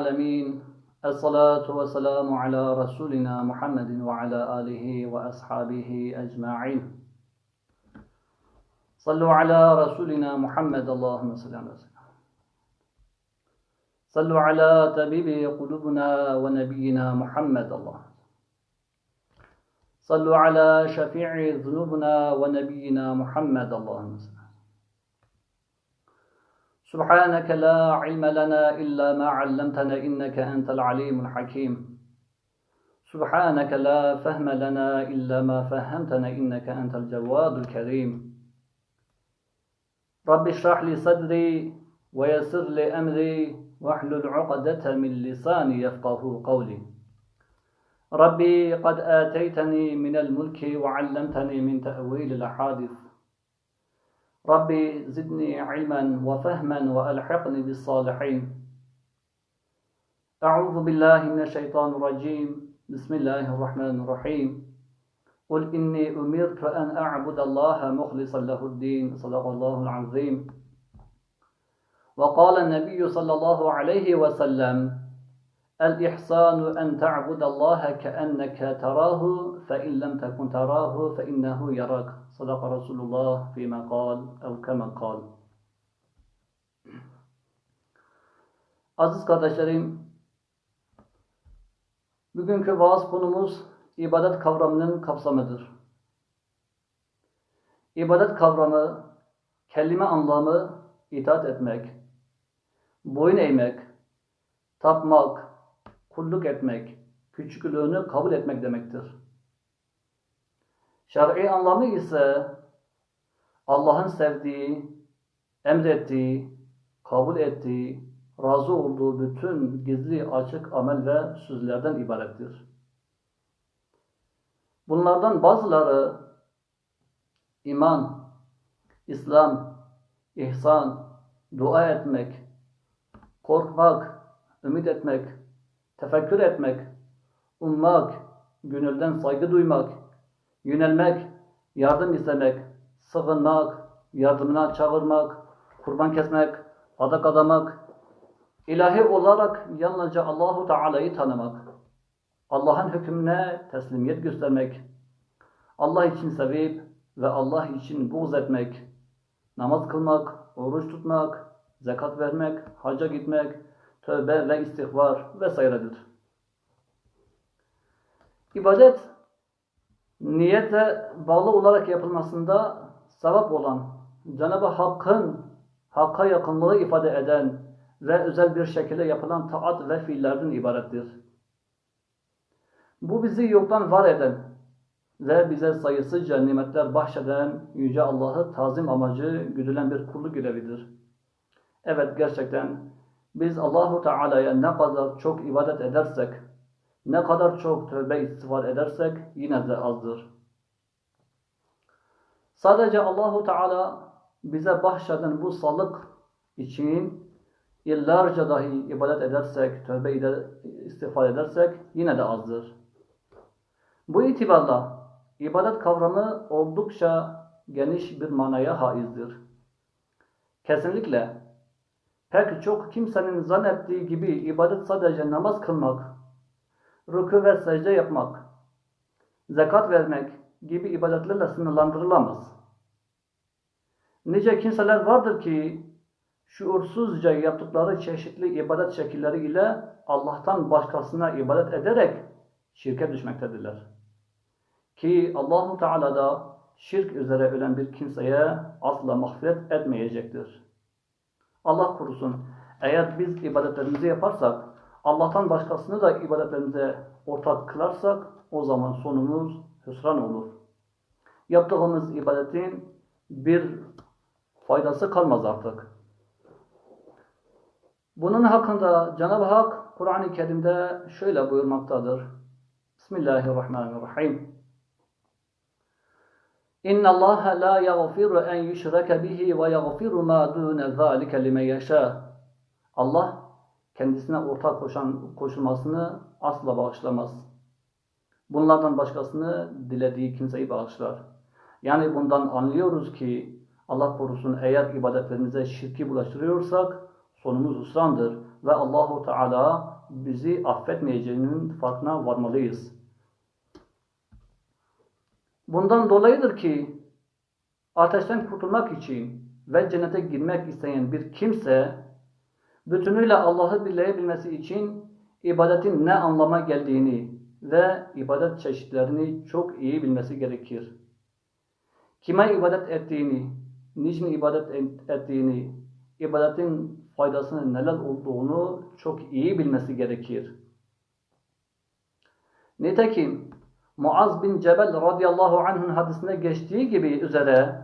العالمين الصلاة والسلام على رسولنا محمد وعلى آله وأصحابه أجمعين. صلوا على رسولنا محمد اللهم صل على وسلم صلوا على طبيب قلوبنا ونبينا محمد الله صلوا على شفيع ذنوبنا ونبينا محمد اللهم صل سبحانك لا علم لنا إلا ما علمتنا إنك أنت العليم الحكيم. سبحانك لا فهم لنا إلا ما فهمتنا إنك أنت الجواد الكريم. رب اشرح لي صدري ويسر لي أمري واحلل عقدة من لساني يفقه قولي. ربي قد آتيتني من الملك وعلمتني من تأويل الأحاديث. ربي زدني علما وفهما وألحقني بالصالحين. أعوذ بالله من الشيطان الرجيم. بسم الله الرحمن الرحيم. قل إني أمرت أن أعبد الله مخلصا له الدين. صدق الله العظيم. وقال النبي صلى الله عليه وسلم El-ihsanu en ta'budallaha keenneke terahu fe in lem tekun terahu fe innehu yarak. Sadaka Resulullah fîme kal ev keme kal. Aziz kardeşlerim, bugünkü vaaz konumuz ibadet kavramının kapsamıdır. İbadet kavramı, kelime anlamı itaat etmek, boyun eğmek, tapmak, kulluk etmek, küçüklüğünü kabul etmek demektir. Şer'i anlamı ise Allah'ın sevdiği, emrettiği, kabul ettiği, razı olduğu bütün gizli açık amel ve sözlerden ibarettir. Bunlardan bazıları iman, İslam, ihsan, dua etmek, korkmak, ümit etmek, tefekkür etmek, ummak, gönülden saygı duymak, yönelmek, yardım istemek, sığınmak, yardımına çağırmak, kurban kesmek, adak adamak, ilahi olarak yalnızca Allahu Teala'yı tanımak, Allah'ın hükmüne teslimiyet göstermek, Allah için sevip ve Allah için buğz etmek, namaz kılmak, oruç tutmak, zekat vermek, hacca gitmek, tövbe ve istiğfar vesairedir. İbadet niyete bağlı olarak yapılmasında sevap olan, Cenab-ı Hakk'ın Hakk'a yakınlığı ifade eden ve özel bir şekilde yapılan taat ve fiillerden ibarettir. Bu bizi yoktan var eden ve bize sayısızca nimetler bahşeden Yüce Allah'ı tazim amacı güdülen bir kulluk görevidir. Evet gerçekten biz Allahu Teala'ya ne kadar çok ibadet edersek, ne kadar çok tövbe istiğfar edersek yine de azdır. Sadece Allahu Teala bize bahşeden bu sağlık için yıllarca dahi ibadet edersek, tövbe istiğfar edersek yine de azdır. Bu itibarla ibadet kavramı oldukça geniş bir manaya haizdir. Kesinlikle pek çok kimsenin zannettiği gibi ibadet sadece namaz kılmak, rükû ve secde yapmak, zekat vermek gibi ibadetlerle sınırlandırılamaz. Nice kimseler vardır ki şuursuzca yaptıkları çeşitli ibadet şekilleri ile Allah'tan başkasına ibadet ederek şirke düşmektedirler. Ki Allahu Teala da şirk üzere ölen bir kimseye asla mağfiret etmeyecektir. Allah korusun eğer biz ibadetlerimizi yaparsak Allah'tan başkasını da ibadetlerimize ortak kılarsak o zaman sonumuz hüsran olur. Yaptığımız ibadetin bir faydası kalmaz artık. Bunun hakkında Cenab-ı Hak Kur'an-ı Kerim'de şöyle buyurmaktadır. Bismillahirrahmanirrahim. İnna Allah la yaghfiru en yushraka bihi ve yaghfiru ma dun zalika limen. Allah kendisine ortak koşan koşulmasını asla bağışlamaz. Bunlardan başkasını dilediği kimseyi bağışlar. Yani bundan anlıyoruz ki Allah korusun eğer ibadetlerimize şirki bulaştırıyorsak sonumuz husrandır. ve Allahu Teala bizi affetmeyeceğinin farkına varmalıyız. Bundan dolayıdır ki ateşten kurtulmak için ve cennete girmek isteyen bir kimse bütünüyle Allah'ı bilebilmesi için ibadetin ne anlama geldiğini ve ibadet çeşitlerini çok iyi bilmesi gerekir. Kime ibadet ettiğini, niçin ibadet ettiğini, ibadetin faydasının neler olduğunu çok iyi bilmesi gerekir. Nitekim Muaz bin Cebel radıyallahu anh'ın hadisine geçtiği gibi üzere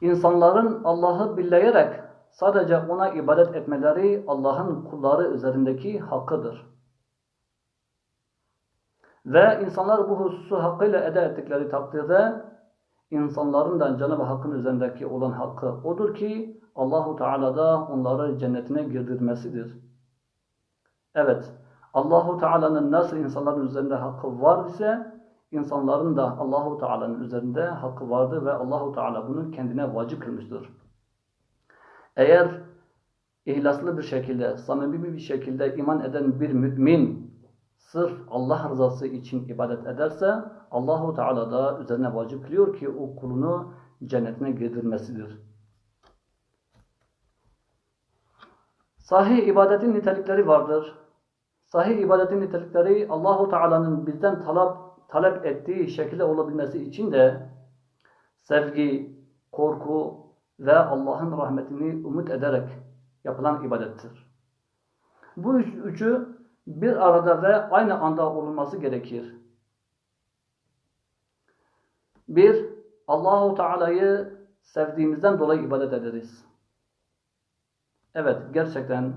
insanların Allah'ı billeyerek sadece ona ibadet etmeleri Allah'ın kulları üzerindeki hakkıdır. Ve insanlar bu hususu hakkıyla eda ettikleri takdirde insanların da Cenab-ı Hakk'ın üzerindeki olan hakkı odur ki Allahu Teala da onları cennetine girdirmesidir. Evet, Allahu Teala'nın nasıl insanların üzerinde hakkı var ise insanların da Allahu Teala'nın üzerinde hakkı vardır ve Allahu Teala bunu kendine vacip kılmıştır. Eğer ihlaslı bir şekilde, samimi bir şekilde iman eden bir mümin sırf Allah rızası için ibadet ederse Allahu Teala da üzerine vacip kılıyor ki o kulunu cennetine girdirmesidir. Sahih ibadetin nitelikleri vardır. Sahih ibadetin nitelikleri Allahu Teala'nın bizden talep talep ettiği şekilde olabilmesi için de sevgi, korku ve Allah'ın rahmetini umut ederek yapılan ibadettir. Bu üç, üçü bir arada ve aynı anda olunması gerekir. Bir, Allahu Teala'yı sevdiğimizden dolayı ibadet ederiz. Evet, gerçekten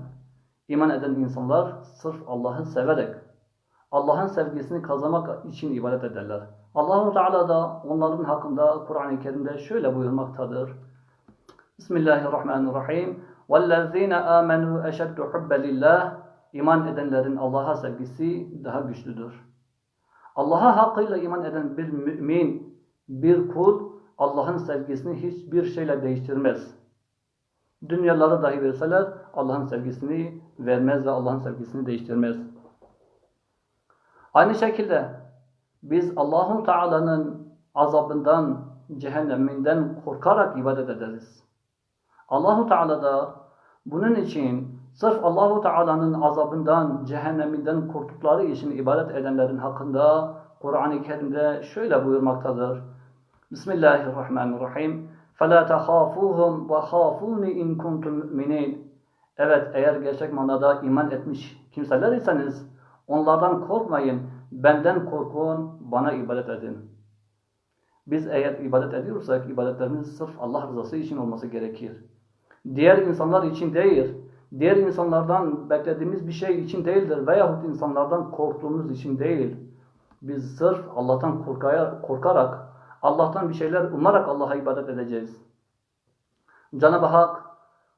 iman eden insanlar sırf Allah'ı severek, Allah'ın sevgisini kazanmak için ibadet ederler. Allahu Teala da onların hakkında Kur'an-ı Kerim'de şöyle buyurmaktadır. Bismillahirrahmanirrahim. وَالَّذ۪ينَ آمَنُوا اَشَدُّ حُبَّ لِلّٰهِ İman edenlerin Allah'a sevgisi daha güçlüdür. Allah'a hakkıyla iman eden bir mümin, bir kul Allah'ın sevgisini hiçbir şeyle değiştirmez. Dünyaları dahi verseler Allah'ın sevgisini vermez ve Allah'ın sevgisini değiştirmez. Aynı şekilde biz Allahu Teala'nın azabından, cehenneminden korkarak ibadet ederiz. Allahu Teala da bunun için sırf Allahu Teala'nın azabından, cehenneminden korktukları için ibadet edenlerin hakkında Kur'an-ı Kerim'de şöyle buyurmaktadır. Bismillahirrahmanirrahim. فَلَا تَخَافُوهُمْ وَخَافُونِ اِنْ كُنْتُمْ مُؤْمِنِينَ Evet, eğer gerçek manada iman etmiş kimseler iseniz onlardan korkmayın, benden korkun, bana ibadet edin. Biz eğer ibadet ediyorsak ibadetlerimiz sırf Allah rızası için olması gerekir. Diğer insanlar için değil, diğer insanlardan beklediğimiz bir şey için değildir veyahut insanlardan korktuğumuz için değil. Biz sırf Allah'tan korkarak, Allah'tan bir şeyler umarak Allah'a ibadet edeceğiz. Cenab-ı Hak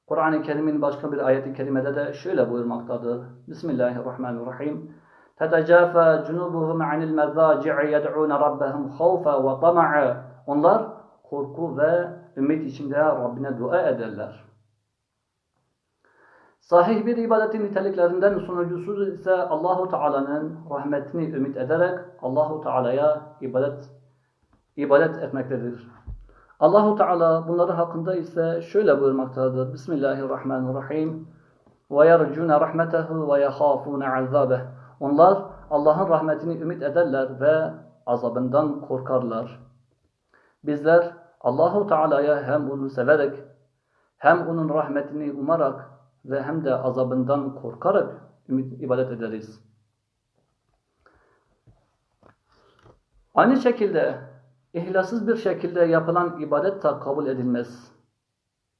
Kur'an-ı Kerim'in başka bir ayeti kerimede de şöyle buyurmaktadır. Bismillahirrahmanirrahim. تَتَجَافَى جُنُوبُهُمْ عَنِ الْمَذَاجِعِ يَدْعُونَ رَبَّهُمْ خَوْفًا وَطَمَعًا Onlar korku ve ümit içinde Rabbine dua ederler. Sahih bir ibadetin niteliklerinden sonuncusu ise Allahu Teala'nın rahmetini ümit ederek Allahu Teala'ya ibadet ibadet etmektedir. Allahu Teala bunları hakkında ise şöyle buyurmaktadır. Bismillahirrahmanirrahim. Ve yercuna rahmetehu ve yahafuna azabeh. Onlar Allah'ın rahmetini ümit ederler ve azabından korkarlar. Bizler Allahu Teala'ya hem onu severek hem onun rahmetini umarak ve hem de azabından korkarak ümit ibadet ederiz. Aynı şekilde ihlassız bir şekilde yapılan ibadet de kabul edilmez.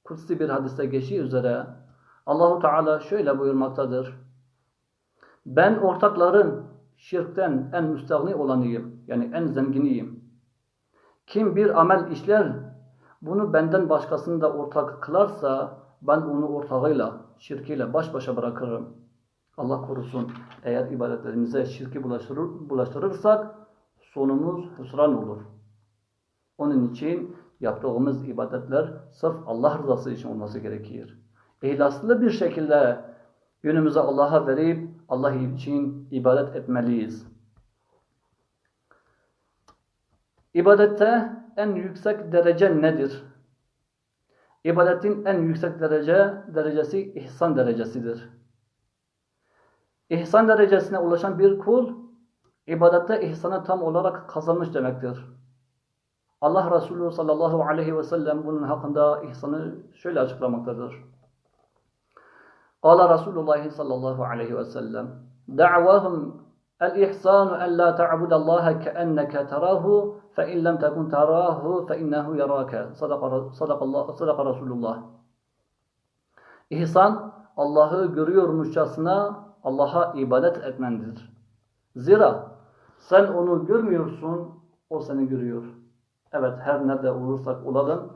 Kutsi bir hadiste geçiyor üzere Allahu Teala şöyle buyurmaktadır. Ben ortakların şirkten en müstahni olanıyım. Yani en zenginiyim. Kim bir amel işler, bunu benden başkasını da ortak kılarsa ben onu ortağıyla, şirkiyle baş başa bırakırım. Allah korusun eğer ibadetlerimize şirki bulaştırır, bulaştırırsak sonumuz hüsran olur. Onun için yaptığımız ibadetler sırf Allah rızası için olması gerekir. İhlaslı bir şekilde Yönümüzü Allah'a verip Allah için ibadet etmeliyiz. İbadette en yüksek derece nedir? İbadetin en yüksek derece derecesi ihsan derecesidir. İhsan derecesine ulaşan bir kul ibadette ihsanı tam olarak kazanmış demektir. Allah Resulü sallallahu aleyhi ve sellem bunun hakkında ihsanı şöyle açıklamaktadır. Kala Resulullah sallallahu aleyhi ve sellem Da'vahum el-ihsanu en la ta'budallaha ke'enneke terahu fe in lem tekun terahu fe innehu yarake. Sadaka, sadaka, Resulullah. İhsan Allah'ı görüyormuşçasına Allah'a ibadet etmendir. Zira sen onu görmüyorsun, o seni görüyor. Evet her nerede olursak olalım,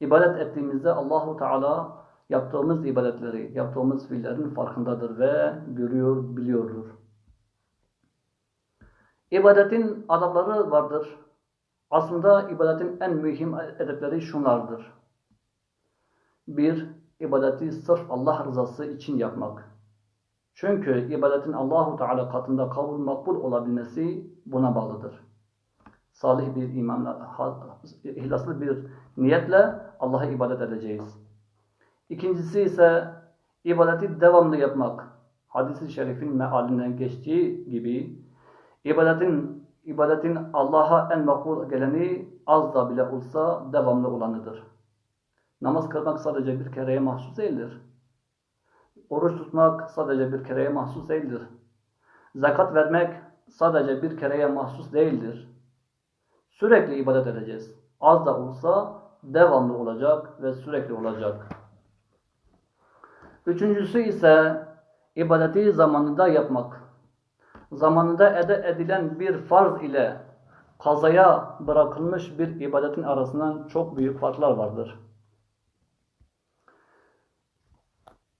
ibadet ettiğimizde Allahu Teala yaptığımız ibadetleri, yaptığımız fiillerin farkındadır ve görüyor, biliyordur. İbadetin adabları vardır. Aslında ibadetin en mühim edepleri şunlardır. Bir, ibadeti sırf Allah rızası için yapmak. Çünkü ibadetin Allahu Teala katında kabul makbul olabilmesi buna bağlıdır. Salih bir imanla, ihlaslı bir niyetle Allah'a ibadet edeceğiz. İkincisi ise ibadeti devamlı yapmak. Hadis-i şerifin mealinden geçtiği gibi ibadetin ibadetin Allah'a en makbul geleni az da bile olsa devamlı olanıdır. Namaz kılmak sadece bir kereye mahsus değildir. Oruç tutmak sadece bir kereye mahsus değildir. Zekat vermek sadece bir kereye mahsus değildir. Sürekli ibadet edeceğiz. Az da olsa devamlı olacak ve sürekli olacak. Üçüncüsü ise ibadeti zamanında yapmak. Zamanında ede edilen bir farz ile kazaya bırakılmış bir ibadetin arasından çok büyük farklar vardır.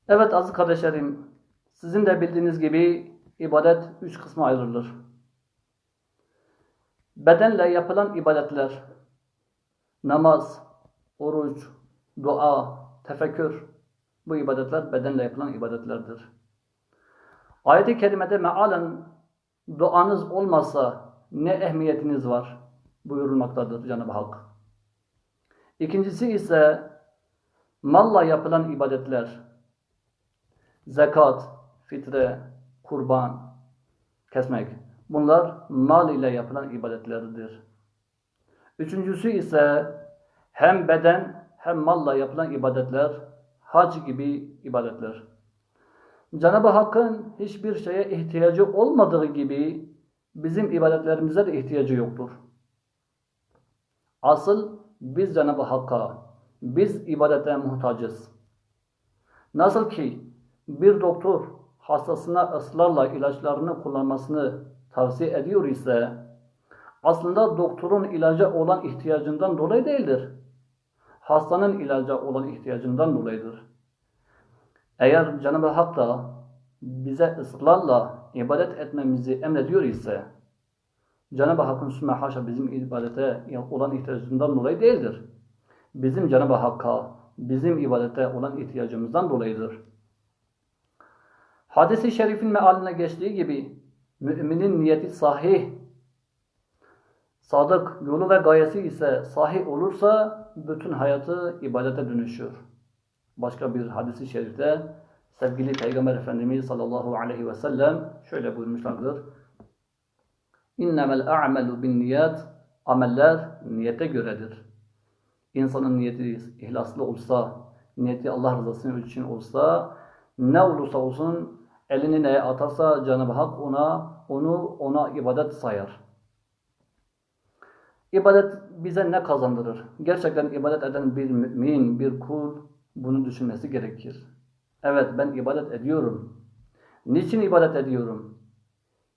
Evet aziz kardeşlerim, sizin de bildiğiniz gibi ibadet üç kısma ayrılır. Bedenle yapılan ibadetler, namaz, oruç, dua, tefekkür, bu ibadetler bedenle yapılan ibadetlerdir. Ayet-i kerimede mealen duanız olmasa ne ehemmiyetiniz var buyurulmaktadır Cenab-ı Hak. İkincisi ise malla yapılan ibadetler, zekat, fitre, kurban, kesmek. Bunlar mal ile yapılan ibadetlerdir. Üçüncüsü ise hem beden hem malla yapılan ibadetler, hac gibi ibadetler. Cenab-ı Hakk'ın hiçbir şeye ihtiyacı olmadığı gibi bizim ibadetlerimize de ihtiyacı yoktur. Asıl biz Cenab-ı Hakk'a, biz ibadete muhtacız. Nasıl ki bir doktor hastasına ısrarla ilaçlarını kullanmasını tavsiye ediyor ise aslında doktorun ilaca olan ihtiyacından dolayı değildir. Hastanın ilaca olan ihtiyacından dolayıdır. Eğer Cenab-ı Hak da bize ısrarla ibadet etmemizi emrediyor ise Cenab-ı Hakk'ın sümme haşa bizim ibadete olan ihtiyacından dolayı değildir. Bizim Cenab-ı Hakk'a, bizim ibadete olan ihtiyacımızdan dolayıdır. Hadis-i şerifin mealine geçtiği gibi müminin niyeti sahih, sadık, yolu ve gayesi ise sahih olursa bütün hayatı ibadete dönüşür. Başka bir hadis-i şerifte sevgili Peygamber Efendimiz sallallahu aleyhi ve sellem şöyle buyurmuşlardır. İnnemel a'melu bin niyet ameller niyete göredir. İnsanın niyeti ihlaslı olsa, niyeti Allah rızası için olsa ne olursa olsun elini neye atarsa Cenab-ı Hak ona onu ona ibadet sayar. İbadet bize ne kazandırır? Gerçekten ibadet eden bir mümin, bir kul bunu düşünmesi gerekir. Evet ben ibadet ediyorum. Niçin ibadet ediyorum?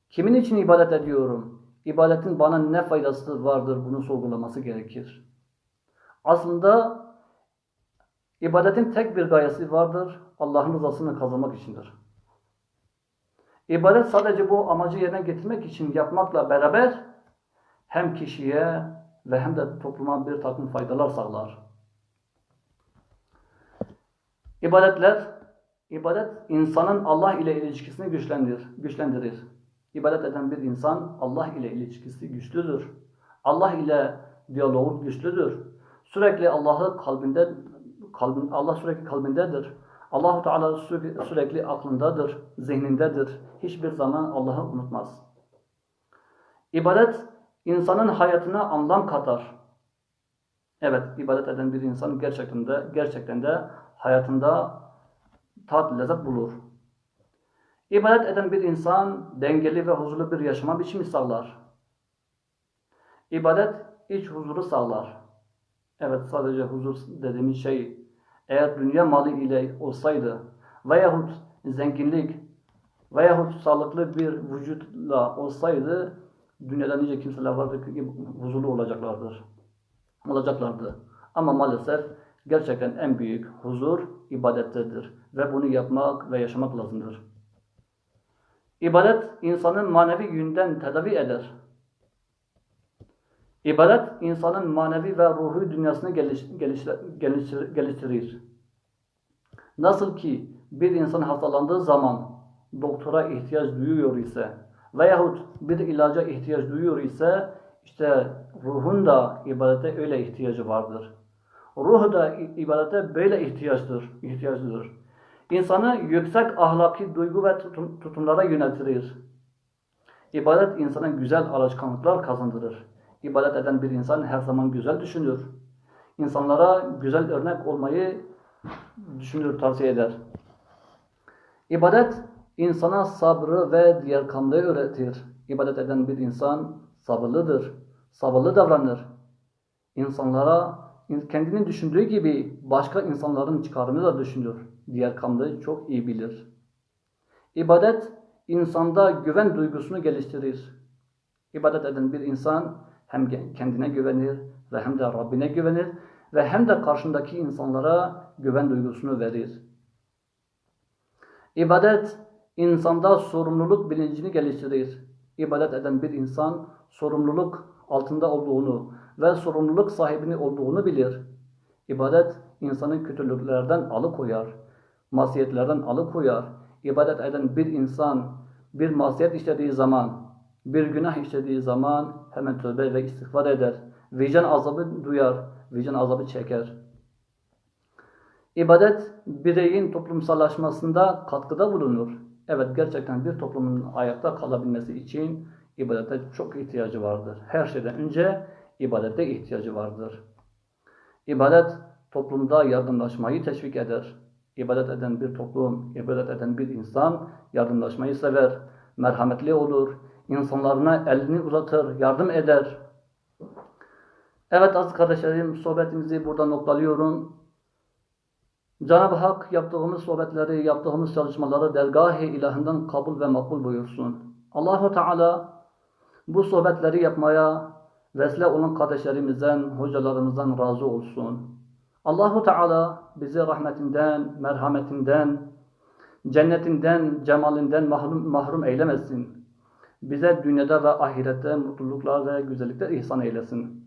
Kimin için ibadet ediyorum? İbadetin bana ne faydası vardır bunu sorgulaması gerekir. Aslında ibadetin tek bir gayesi vardır. Allah'ın rızasını kazanmak içindir. İbadet sadece bu amacı yerine getirmek için yapmakla beraber hem kişiye ve hem de topluma bir takım faydalar sağlar. İbadetler İbadet insanın Allah ile ilişkisini güçlendirir. güçlendirir. İbadet eden bir insan Allah ile ilişkisi güçlüdür. Allah ile diyaloğu güçlüdür. Sürekli Allah'ı kalbinde kalbin, Allah sürekli kalbindedir. Allahu Teala sürekli aklındadır, zihnindedir. Hiçbir zaman Allah'ı unutmaz. İbadet insanın hayatına anlam katar. Evet, ibadet eden bir insan gerçekten de gerçekten de hayatında tat, lezzet bulur. İbadet eden bir insan dengeli ve huzurlu bir yaşama biçimi sağlar. İbadet iç huzuru sağlar. Evet sadece huzur dediğimiz şey eğer dünya malı ile olsaydı veyahut zenginlik veyahut sağlıklı bir vücutla olsaydı dünyada nice kimseler vardır ki huzurlu olacaklardır. Olacaklardı. Ama maalesef gerçekten en büyük huzur ibadettedir. Ve bunu yapmak ve yaşamak lazımdır. İbadet insanın manevi yönden tedavi eder. İbadet insanın manevi ve ruhu dünyasını geliş, geliş, geliştir, geliştirir. Nasıl ki bir insan hastalandığı zaman doktora ihtiyaç duyuyor ise veyahut bir ilaca ihtiyaç duyuyor ise işte ruhun da ibadete öyle ihtiyacı vardır. Ruh da ibadete böyle ihtiyaçtır, ihtiyaçlıdır. İnsanı yüksek ahlaki duygu ve tutum, tutumlara yöneltirir. İbadet insana güzel alışkanlıklar kazandırır. İbadet eden bir insan her zaman güzel düşünür. İnsanlara güzel örnek olmayı düşünür, tavsiye eder. İbadet insana sabrı ve diğer kanlığı öğretir. İbadet eden bir insan sabırlıdır. Sabırlı davranır. İnsanlara kendini düşündüğü gibi başka insanların çıkarını da düşünür. Diğer kanlığı çok iyi bilir. İbadet insanda güven duygusunu geliştirir. İbadet eden bir insan hem kendine güvenir ve hem de Rabbine güvenir ve hem de karşındaki insanlara güven duygusunu verir. İbadet insanda sorumluluk bilincini geliştirir. İbadet eden bir insan sorumluluk altında olduğunu ve sorumluluk sahibini olduğunu bilir. İbadet insanın kötülüklerden alıkoyar, masiyetlerden alıkoyar. İbadet eden bir insan bir masiyet işlediği zaman, bir günah işlediği zaman hemen tövbe ve istiğfar eder. Vicdan azabı duyar, vicdan azabı çeker. İbadet bireyin toplumsallaşmasında katkıda bulunur. Evet gerçekten bir toplumun ayakta kalabilmesi için ibadete çok ihtiyacı vardır. Her şeyden önce ibadete ihtiyacı vardır. İbadet toplumda yardımlaşmayı teşvik eder. İbadet eden bir toplum, ibadet eden bir insan yardımlaşmayı sever, merhametli olur, insanlarına elini uzatır, yardım eder. Evet aziz kardeşlerim sohbetimizi burada noktalıyorum. Cenab-ı Hak yaptığımız sohbetleri, yaptığımız çalışmaları dergah-ı ilahından kabul ve makbul buyursun. Allahu Teala bu sohbetleri yapmaya vesile olan kardeşlerimizden, hocalarımızdan razı olsun. Allahu Teala bizi rahmetinden, merhametinden, cennetinden, cemalinden mahrum, mahrum eylemesin. Bize dünyada ve ahirette mutluluklar ve güzellikler ihsan eylesin.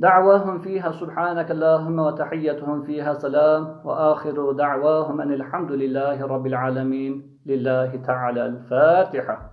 دعواهم فيها سبحانك اللهم وتحيتهم فيها سلام وآخر دعواهم أن الحمد لله رب العالمين لله تعالى الفاتحة